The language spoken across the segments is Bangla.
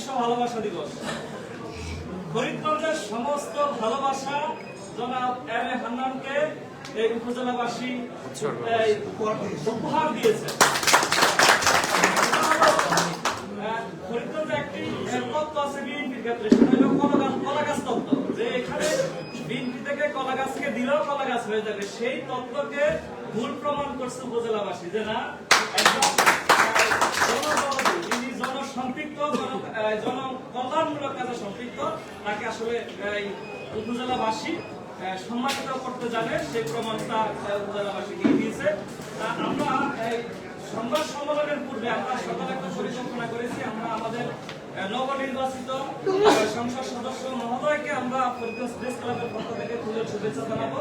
বিশ্ব ভালোবাসা দিবস। ফরিদগঞ্জের সমস্ত ভালোবাসা জনাব এম এ হান্নানকে এই উপজেলাবাসী উপহার দিয়েছে ফরিদগঞ্জে একটি তত্ত্ব আছে বিএনপির ক্ষেত্রে সেটা হলো কলা গাছ কলা তত্ত্ব যে এখানে বিএনপি থেকে কলা দিলেও কলা গাছ হয়ে যাবে সেই তত্ত্বকে ভুল প্রমাণ করছে উপজেলাবাসী। যে না আহ, জনকল্যাণমূলক কাজে সম্পৃক্ত। তাকে আসলে এই উপজেলাবাসী সম্মানিত করতে জানে দিয়েছে। আমরা এই সম্মেলনের পূর্বে আমরা সকালে একটা পরিকল্পনা করেছি। আমরা আমাদের নবনির্বাচিত সংসদ সদস্য মহোদয়কে আমরা ফরিদগঞ্জ প্রেস ক্লাবের পক্ষ থেকে ফুলের শুভেচ্ছা জানাব।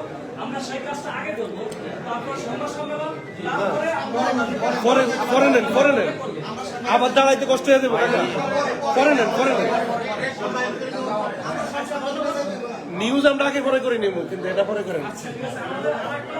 আমরা সেই কাজটা আগে করব তারপর সংবাদ সম্মেলন তারপরে পরে পরে নেন পরে নেন। আবার দাঁড়াইতে কষ্ট হয়ে যাবে পরে নেন পরে নেন। নিউজ আমরা আগে পরে করে নেব কিন্তু এটা পরে করেন। ঠিক আছে, আমাদের আরেকটা,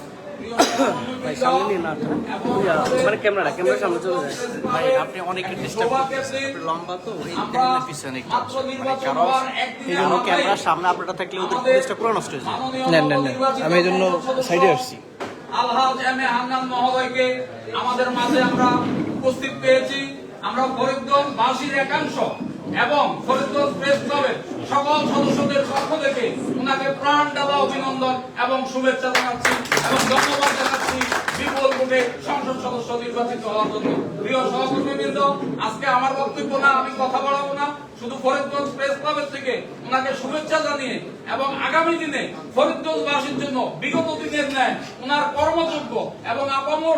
যায় ভাই আপনি অনেকে ডিস্টার্ব লম্বা তো মানে সামনে থাকলে। আমি এই জন্য সাইডে আসছি। আমাদের মাঝে আমরা উপস্থিত পেয়েছি আমরা বাসীর একাংশ এবং প্রেস ক্লাবের সকল সদস্যদের পক্ষ থেকে ওনাকে প্রাণ দেওয়া অভিনন্দন এবং শুভেচ্ছা জানাচ্ছি এবং ধন্যবাদ জানাচ্ছি বিপুল ভোটে সংসদ সদস্য নির্বাচিত হওয়ার জন্য। প্রিয় সহকর্মীবৃন্দ, আজকে আমার বক্তব্য না, আমি কথা বাড়াবো না। শুধু ফরিদগঞ্জ প্রেস ক্লাবের থেকে ওনাকে শুভেচ্ছা জানিয়ে এবং আগামী দিনে ফরিদগঞ্জবাসীর জন্য বিগত দিনের ন্যায় ওনার কর্মযোগ্য এবং আপামর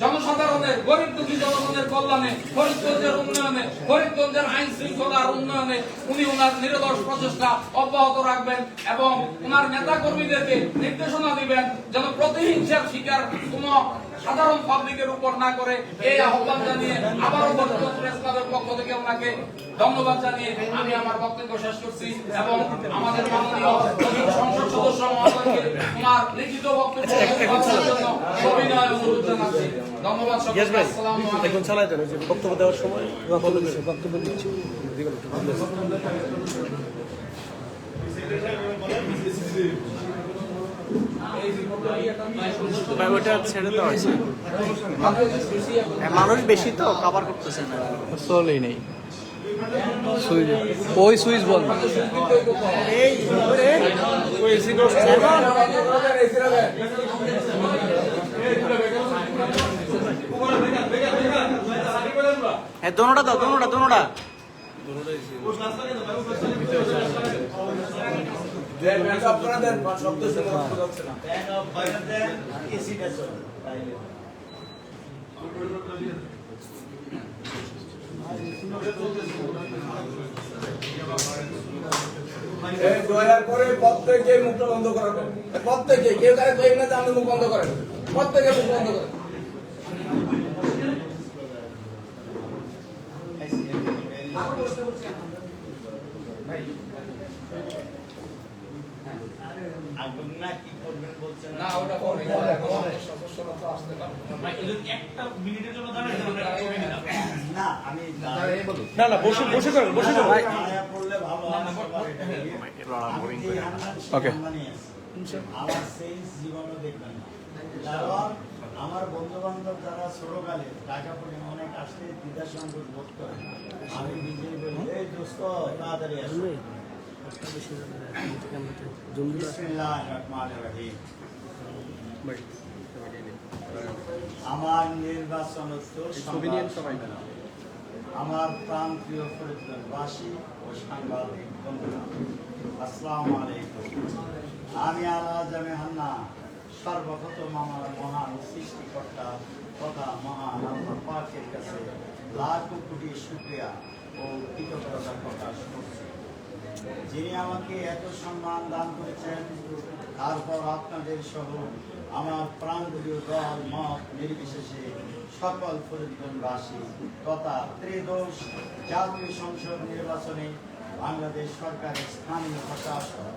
জনসাধারণের গরিব দুঃখী জনগণের কল্যাণে, ফরিদগঞ্জের উন্নয়নে, ফরিদগঞ্জের আইন শৃঙ্খলার উন্নয়নে উনি ওনার নিরদর্শ প্রচেষ্টা অব্যাহত রাখবেন এবং ওনার নেতা কর্মীদেরকে নির্দেশনা দিবেন যেন প্রতিহিংসার শিকার কোন সাধারণ পাবলিকের উপর না করে এই আহ্বান জানিয়ে আবারও ক্লাবের পক্ষ থেকে ওনাকে ধন্যবাদ জানিয়ে আমি আমার বক্তব্য শেষ করছি এবং আমাদের মাননীয় সংসদ সদস্য মহোদয়কে ওনার লিখিত বক্তব্য জন্য সবিনয় অনুরোধ জানাচ্ছি। ধন্যবাদ এখন চালাই দেন বক্তব্য দেওয়ার সময় বক্তব্য দিচ্ছি ভাই ওটা ছেড়ে দেওয়া হয়েছে। হ্যাঁ, মানুষ বেশি তো কভার করতেছে না। চলেই নেই। সুইচ ওই সুইচ বন্ধ। হ্যাঁ দোনোটা দাও দোনোটা দোনোটা। দয়া করে প্রত্যেকে মুখটা বন্ধ করাবেন প্রত্যেকে কেউ কারে কই না আপনি মুখ বন্ধ করেন। প্রত্যেকে মুখ বন্ধ করেন। না ওটা করবেন সদস্যরা তো আসতে পারবে একটা মিনিটের জন্য দাঁড়াই আমরা একটা ছবি নিলাম। না না বসে বসে করেন বসে করেন। ওকে। আমার সেই জীবনও দেখবেন কারণ আমার বন্ধু বান্ধব যারা ছোটকালে টাকা পড়ে অনেক আসতে দ্বিধা সংকট বোধ করে। আমি নিজেই বলি এই দোস্ত তাড়াতাড়ি আসো। বিসমিল্লাহির রহমানির রহিম। আমার নির্বাচন আমার প্রাণ প্রিয় ফরিদগঞ্জবাসী ও সাংবাদিক বন্ধুরা আসসালামু আলাইকুম। আমি আলাজ আমি হান্না সর্বপ্রথম আমার মহান সৃষ্টিকর্তা তথা মহান আল্লাহ পাকের কাছে লাখ কোটি শুক্রিয়া ও কৃতজ্ঞতা প্রকাশ করছি। যিনি আমাকে এত সম্মান দান করেছেন, তারপর আপনাদের সহ আমার প্রাণগুলিও দল মত নির্বিশেষে সকল ফরিদগঞ্জবাসী তথা ত্রিদোষ জাতীয় সংসদ নির্বাচনে বাংলাদেশ সরকারের স্থানীয় প্রশাসন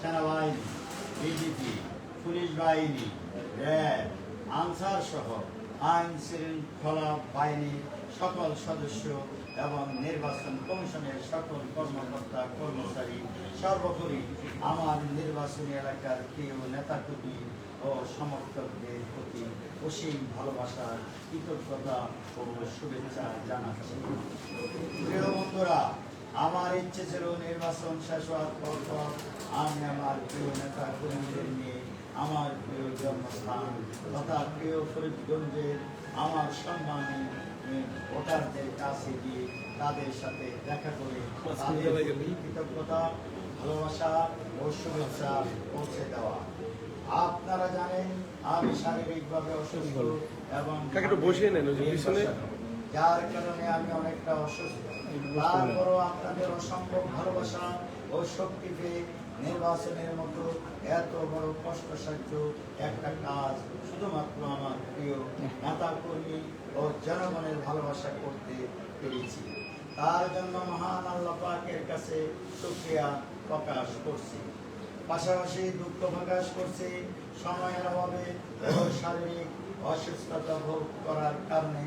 সেনাবাহিনী বিজেপি পুলিশ বাহিনী, র্যাব, আনসার সহ আইন শৃঙ্খলা বাহিনীর সকল সদস্য এবং নির্বাচন কমিশনের সকল কর্মকর্তা, কর্মচারী, সর্বোপরি আমার নির্বাচনী এলাকার প্রিয় নেতাকর্মী ও সমর্থকদের প্রতি অসীম ভালোবাসা কৃতজ্ঞতা ও শুভেচ্ছা জানাচ্ছি। প্রিয় বন্ধুরা, আমার ইচ্ছে ছিল নির্বাচন শেষ হওয়ার পর পর আমি আমার প্রিয় নেতা কর্মীদের নিয়ে আমার প্রিয় জন্মস্থান তথা প্রিয় ফরিদগঞ্জের আমার সম্মানী ভোটারদের কাছে গিয়ে তাদের সাথে দেখা করে তাদের কৃতজ্ঞতা ভালোবাসা ও শুভেচ্ছা পৌঁছে দেওয়া। আপনারা জানেন আমি শারীরিকভাবে অসুস্থ এবং। যার কারণে আমি অনেকটা অসুস্থ। তারপরও আপনাদের অসম্ভব ভালোবাসা ও শক্তি পেয়ে নির্বাচনের মতো এত বড় কষ্টসাধ্য একটা কাজ শুধুমাত্র আমার প্রিয় নেতা কর্মী ও জনগণের ভালোবাসা করতে পেরেছি। তার জন্য মহান আল্লাহ পাকের কাছে শুক্রিয়া প্রকাশ করছি। পাশাপাশি দুঃখ প্রকাশ করছি সময়ের অভাবে শারীরিক অসুস্থতা ভোগ করার কারণে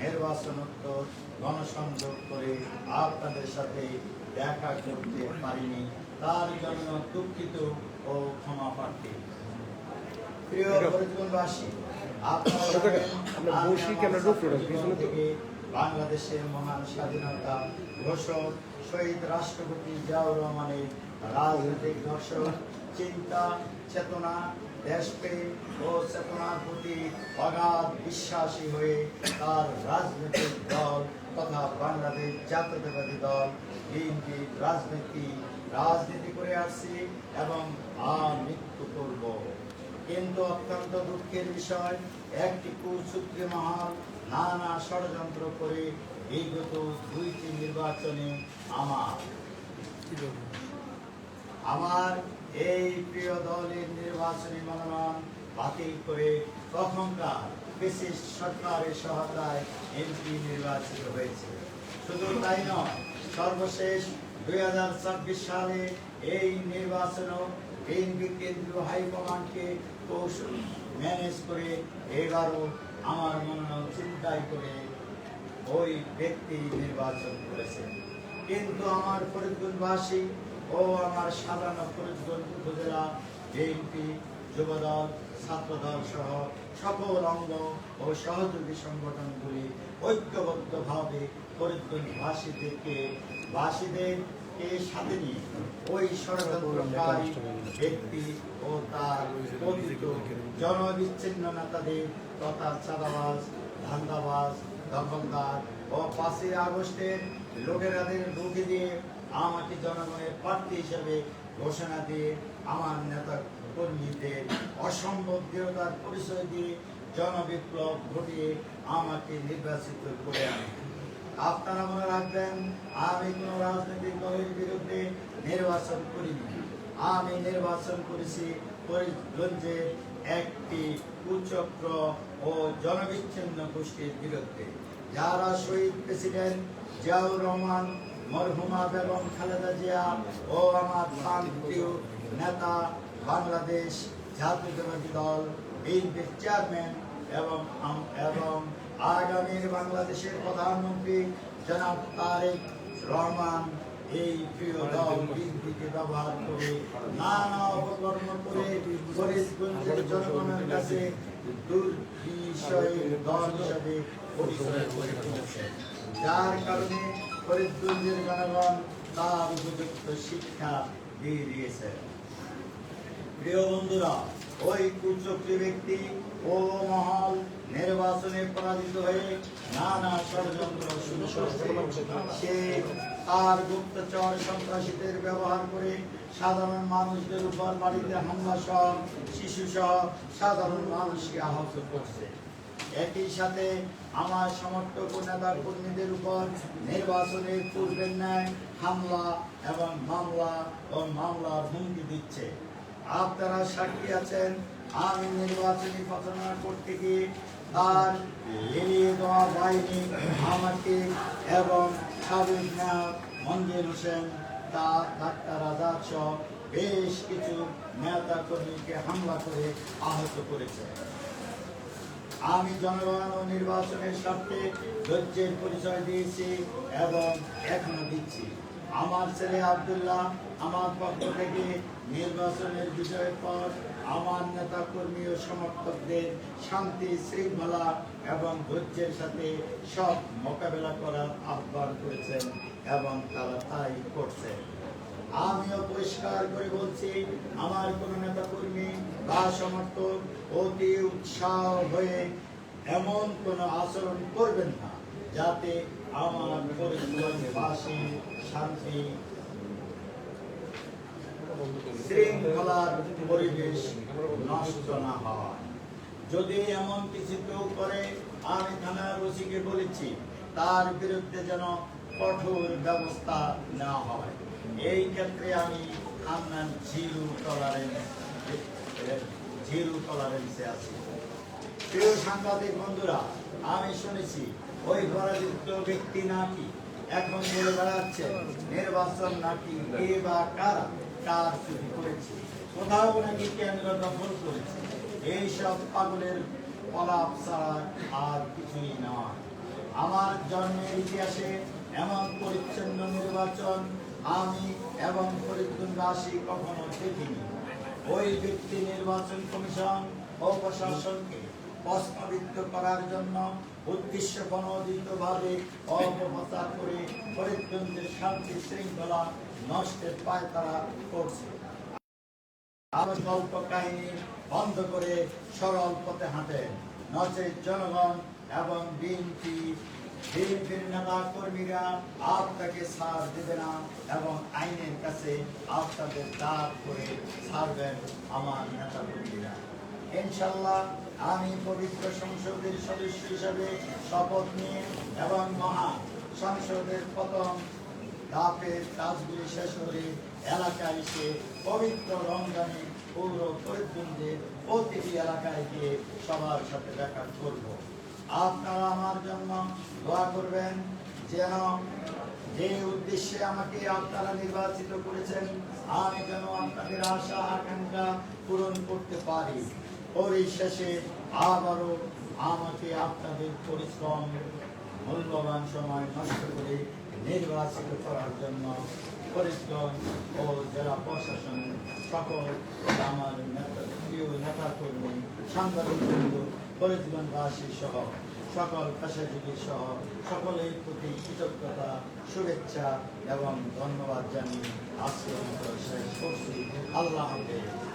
নির্বাচনোত্তর গণসংযোগ করে আপনাদের সাথে দেখা করতে পারিনি। তার জন্য দুঃখিত ও ক্ষমা প্রার্থী। প্রিয় বাংলাদেশের মহান স্বাধীনতা ঘোষক শহীদ রাষ্ট্রপতি জিয়াউর রহমানের রাজনৈতিক দর্শক চিন্তা চেতনা দেশপ্রেম ও চেতনার প্রতি অগাধ বিশ্বাসী হয়ে তার রাজনৈতিক দল তথা বাংলাদেশ জাতীয়তাবাদী দল বিএনপি রাজনীতি রাজনীতি করে আসছি এবং আর মৃত্যু করব। কিন্তু অত্যন্ত দুঃখের বিষয় একটি কুসূত্রে মহাল নানা ষড়যন্ত্র করে বিগত দুইটি নির্বাচনে আমার আমার এই প্রিয় দলের নির্বাচনী মনোনয়ন বাতিল করে তখনকার বিশেষ সরকারের সহায়তায় এমপি নির্বাচিত হয়েছে। শুধু তাই নয়, সর্বশেষ দুই হাজার ছাব্বিশ সালে এই নির্বাচনও বিএনপি কেন্দ্রীয় হাইকমান্ডকে কৌশল ম্যানেজ করে এবারও আমার মনোনয়ন চিন্তাই করে ওই ব্যক্তি নির্বাচন করেছেন কিন্তু আমার ফরিদগঞ্জবাসী ও আমার সাধারণ ফরিদগঞ্জ বিএনপি, যুবদল, ছাত্রদল সহ সকল অঙ্গ ও সহযোগী সংগঠনগুলি ঐক্যবদ্ধভাবে ফরিদগঞ্জবাসীদেরকে বাসীদেরকে সাথে নিয়ে ওই ষড়যন্ত্রকারী ব্যক্তি ও তার জনবিচ্ছিন্ন নেতাদের তথা দখলদার ও পাঁচই আগস্টের লোকেরাদের ঢুকে দিয়ে আমাকে জনগণের প্রার্থী হিসেবে ঘোষণা দিয়ে, আমার নেতা কর্মীদের অসম্ভব দৃঢ়তার পরিচয় দিয়ে জনবিপ্লব ঘটিয়ে আমাকে নির্বাচিত করে আনে। আপনারা মনে রাখবেন, আমি কোন রাজনৈতিক দলের বিরুদ্ধে নির্বাচন করিনি। আমি নির্বাচন করেছি ফরিদগঞ্জের একটি কুচক্র ও জনবিচ্ছিন্ন গোষ্ঠীর বিরুদ্ধে। যারা শহীদ প্রেসিডেন্ট জিয়াউর রহমান মরহুমা বেগম খালেদা জিয়া ও আমার প্রিয় নেতা বাংলাদেশ জাতীয়তাবাদী দল বিএনপির চেয়ারম্যান এবং এবং আগামীর বাংলাদেশের প্রধানমন্ত্রী জনাব তারেক রহমান এই প্রিয় দল বিএনপিকে ব্যবহার করে নানা অপকর্ম করে ফরিদগঞ্জের জনগণের কাছে দুর্বিষয়ের দল হিসাবে পরিচয় করে যার কারণে ফরিদগঞ্জের জনগণ তার উপযুক্ত শিক্ষা দিয়ে দিয়েছে। প্রিয় বন্ধুরা, ওই কুচক্রী ব্যক্তি ও মহল নির্বাচনে পরাজিত হয়ে নানা ষড়যন্ত্র শুরু করেছে। সে তার গুপ্তচর সন্ত্রাসীদের ব্যবহার করে সাধারণ মানুষদের উপর বাড়িতে হামলা সহ শিশু সহ সাধারণ মানুষকে আহত করছে। একই সাথে আমার সমর্থক নেতা কর্মীদের উপর নির্বাচনের পূর্বের ন্যায় হামলা এবং মামলা ও মামলার হুমকি দিচ্ছে। আপনারা সাক্ষী আছেন, আমি নির্বাচনী প্রচারণা করতে গিয়ে তার এড়িয়ে দেওয়া বাহিনী, আমাকে এবং সাবেক মেয়র মঞ্জুর হোসেন তা ডাক্তার আজাদ সহ বেশ কিছু নেতা কর্মীকে হামলা করে আহত করেছে। আমি জনগণ ও নির্বাচনের স্বার্থে ধৈর্যের পরিচয় দিয়েছি এবং এখনও দিচ্ছি। আমার ছেলে আব্দুল্লাহ আমার পক্ষ থেকে নির্বাচনের বিজয়ের পর আমার নেতা কর্মী ও সমর্থকদের শান্তি, শৃঙ্খলা এবং ধৈর্যের সাথে সব মোকাবেলা করার আহ্বান করেছেন এবং তারা তাই করছেন। আমিও পরিষ্কার করে বলছি, আমার কোন নেতা কর্মী বা সমর্থক অতি উৎসাহ হয়ে এমন কোন আচরণ করবেন না, যাতে আমার পরিবাসী শান্তি শৃঙ্খলার পরিবেশ নষ্ট না হয়। যদি এমন কিছু কেউ করে, আমি থানার ওসিকে বলেছি, তার বিরুদ্ধে যেন কঠোর ব্যবস্থা নেওয়া হয়। এই ক্ষেত্রে আমি আপনার জিরো টলারেন্স জিরো টলারেন্সে আছি। প্রিয় সাংবাদিক বন্ধুরা, আমি শুনেছি ওই পরাজিত ব্যক্তি নাকি এখন বলে বেড়াচ্ছে, নির্বাচন নাকি কে বা কারা কার চুরি করেছে, কোথাও নাকি কেন্দ্র দখল করেছে, এইসব পাগলের পলাপ ছাড়া আর কিছুই নয়। আমার জন্মের ইতিহাসে এমন পরিচ্ছন্ন নির্বাচন আমি এবং ফরিদপুরবাসী কখনো দেখিনি। ওই ব্যক্তি নির্বাচন কমিশন ও প্রশাসনকে প্রস্তাবিত করার জন্য উদ্দেশ্য প্রণোদিত ভাবে অপপ্রচার করে ফরিদগঞ্জের শান্তি শৃঙ্খলা নষ্টের পায় তারা করছে। আরও গল্প কাহিনী বন্ধ করে সরল পথে হাঁটেন। নচে জনগণ এবং বিএনপি কর্মীরা আপনাকে ছাড় দেবে না এবং আইনের কাছে আপনাদের করে ছাড়বেন আমার নেতা কর্মীরা ইনশাল্লাহ আমি পবিত্র সংসদের সদস্য হিসাবে শপথ নিয়ে এবং মহা সংসদের প্রথম ধাপের কাজগুলি শেষ করে এলাকায় এসে পবিত্র রমজানে পৌর ফরিদগঞ্জের প্রতিটি এলাকায় গিয়ে সবার সাথে দেখা করব। আপনারা আমার জন্য দোয়া করবেন যেন যে উদ্দেশ্যে আমাকে আপনারা নির্বাচিত করেছেন, আমি যেন আপনাদের আশা আকাঙ্ক্ষা পূরণ করতে পারি। পরিশেষে আবারও আমাকে আপনাদের পরিশ্রম, মূল্যবান সময় নষ্ট করে নির্বাচিত করার জন্য পরিশ্রম ও জেলা প্রশাসন সকল আমার নেতা, প্রিয় নেতা কর্মী সাংবাদিক ফরিদগঞ্জবাসী সহ, সকল পেশাজীবী সহ, সকলের প্রতি কৃতজ্ঞতা, শুভেচ্ছা এবং ধন্যবাদ জানিয়ে আজকে শেষ করছি। আল্লাহ হাফেজ।